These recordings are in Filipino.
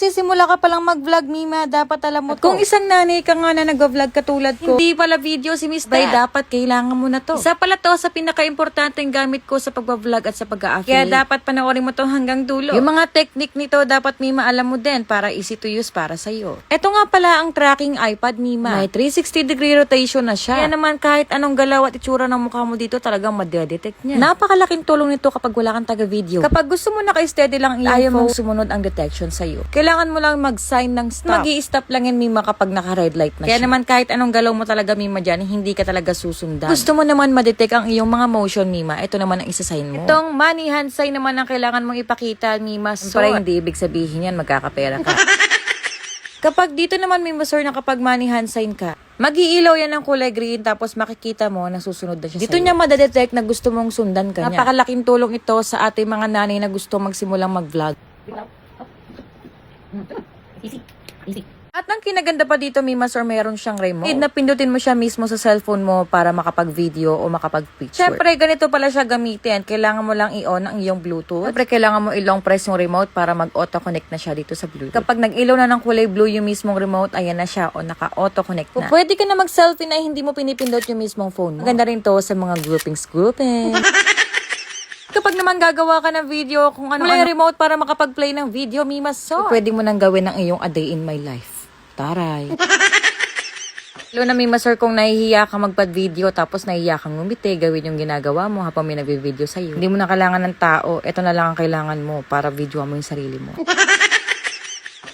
magsisimula ka palang mag-vlog, Mima, dapat alam mo At to. kung isang nanay ka nga na nag-vlog katulad ko, hindi pala video si Miss Bay, dapat kailangan mo na to. Isa pala to sa pinaka-importanteng gamit ko sa pag-vlog at sa pag-a-affiliate. Kaya dapat panoorin mo to hanggang dulo. Yung mga technique nito, dapat Mima alam mo din para easy to use para sa'yo. Ito nga pala ang tracking iPad, Mima. May 360 degree rotation na siya. Kaya naman kahit anong galaw at itsura ng mukha mo dito, talagang madedetect niya. Napakalaking tulong nito kapag wala kang taga-video. Kapag gusto mo naka-steady lang ang ayaw mong sumunod ang detection sa'yo. Kailangan mo lang mag-sign ng stop. mag stop lang yan, Mima, kapag naka-red light na Kaya naman kahit anong galaw mo talaga, Mima, dyan, hindi ka talaga susundan. Gusto mo naman ma-detect ang iyong mga motion, Mima. Ito naman ang isa-sign mo. Itong money hand sign naman ang kailangan mong ipakita, Mima. So, para hindi ibig sabihin yan, magkakapera ka. Kapag dito naman may masor na kapag money hand sign ka, mag-iilaw yan ng kulay green tapos makikita mo na susunod na siya Dito niya madadetect na gusto mong sundan ka niya. Napakalaking tulong ito sa ating mga nanay na gusto magsimulang mag-vlog. Easy. Easy. At ang kinaganda pa dito, Mimas, or meron siyang remote. Na pindutin mo siya mismo sa cellphone mo para makapag-video o makapag-picture. Siyempre, ganito pala siya gamitin. Kailangan mo lang i-on ang iyong Bluetooth. Siyempre, kailangan mo i-long press yung remote para mag-auto-connect na siya dito sa Bluetooth. Kapag nag-ilaw na ng kulay blue yung mismong remote, ayan na siya o naka-auto-connect na. Pwede ka na mag-selfie na hindi mo pinipindot yung mismong phone mo. Maganda rin to sa mga groupings-grouping. Kapag naman gagawa ka ng video kung ano ano remote para makapag-play ng video, Mima so, pwede mo nang gawin ang iyong a day in my life. Taray. Lalo na Mima sir, kung nahihiya ka magpad-video tapos nahihiya kang ngumiti, gawin yung ginagawa mo habang may nagbe-video sa'yo. Hindi mo na kailangan ng tao, ito na lang ang kailangan mo para video mo yung sarili mo.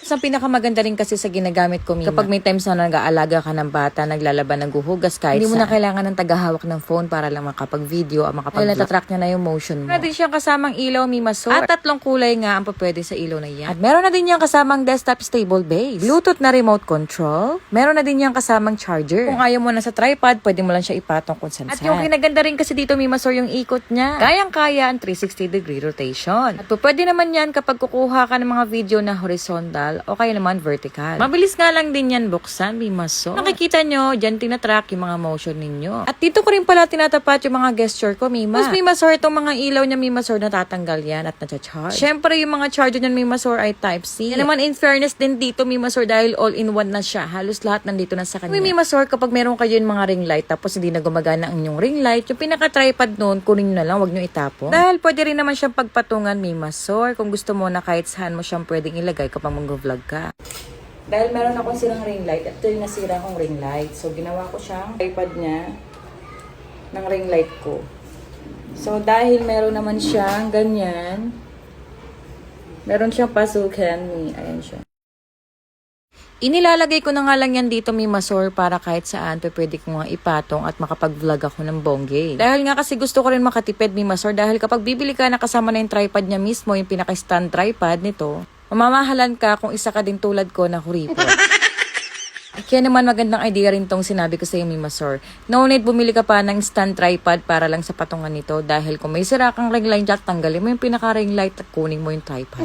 Sa pinakamaganda rin kasi sa ginagamit ko, Mima. Kapag may times na nag-aalaga ka ng bata, naglalaban ng guhugas kahit Hindi mo na kailangan ng tagahawak ng phone para lang makapag-video o makapag Dahil natatrack niya na yung motion mo. Meron din siyang kasamang ilaw, Mima So. At tatlong kulay nga ang pwede sa ilaw na yan. At meron na din niyang kasamang desktop stable base. Bluetooth na remote control. Meron na din niyang kasamang charger. Kung ayaw mo na sa tripod, pwede mo lang siya ipatong kung saan At yung kinaganda rin kasi dito, Mima So, yung ikot niya. Kayang-kaya ang 360 degree rotation. At pwede naman yan kapag kukuha ka ng mga video na horizontal o kaya naman vertical. Mabilis nga lang din yan buksan, Bimaso. Nakikita nyo, dyan tinatrack yung mga motion ninyo. At dito ko rin pala tinatapat yung mga gesture ko, Mima. Mas Mimasor, itong mga ilaw niya, Mimasor, natatanggal yan at nacha-charge. Siyempre, yung mga charger niyan, Mimasor, ay Type-C. Yan naman, in fairness din dito, Mimasor, dahil all-in-one na siya. Halos lahat nandito na sa kanya. May Mimasor, kapag meron kayo yung mga ring light, tapos hindi na gumagana ang inyong ring light, yung pinaka-tripod nun, kunin nyo na lang, wag nyo itapon. Dahil pwede rin naman siyang pagpatungan, Mimasor, kung gusto mo na kahit saan mo siyang pwedeng ilagay kapag mag-vlog ka. Dahil meron akong sirang ring light, ito yung nasira kong ring light. So, ginawa ko siyang iPad niya ng ring light ko. So, dahil meron naman siyang ganyan, meron siyang pasukan ni, ayan siya. Inilalagay ko na nga lang yan dito, Mimasor, para kahit saan pa pwede ko nga ipatong at makapag-vlog ako ng bongge. Dahil nga kasi gusto ko rin makatipid, Mimasor, dahil kapag bibili ka na kasama na yung tripod niya mismo, yung pinaka-stand tripod nito, mamamahalan ka kung isa ka din tulad ko na kuripot. Kaya naman magandang idea rin tong sinabi ko sa iyo, Mimasor. No need bumili ka pa ng stand tripod para lang sa patungan nito dahil kung may sira kang ring light jack, tanggalin mo yung pinaka-ring light at kunin mo yung tripod.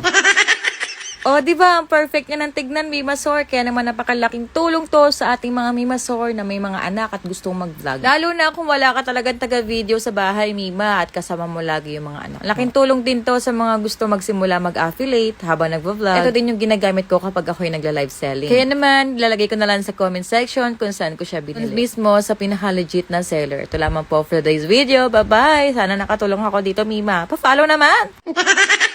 O, di ba? Ang perfect niya ng tignan, Mimasor. Kaya naman napakalaking tulong to sa ating mga Mimasor na may mga anak at gustong mag-vlog. Lalo na kung wala ka talagang taga-video sa bahay, Mima, at kasama mo lagi yung mga anak. Laking tulong din to sa mga gusto magsimula mag-affiliate habang nagvo-vlog. Ito din yung ginagamit ko kapag ako yung nagla-live selling. Kaya naman, lalagay ko na lang sa comment section kung saan ko siya binili. Mismo sa pinaka-legit na seller. Ito lamang po for today's video. Bye-bye! Sana nakatulong ako dito, Mima. Pa-follow naman!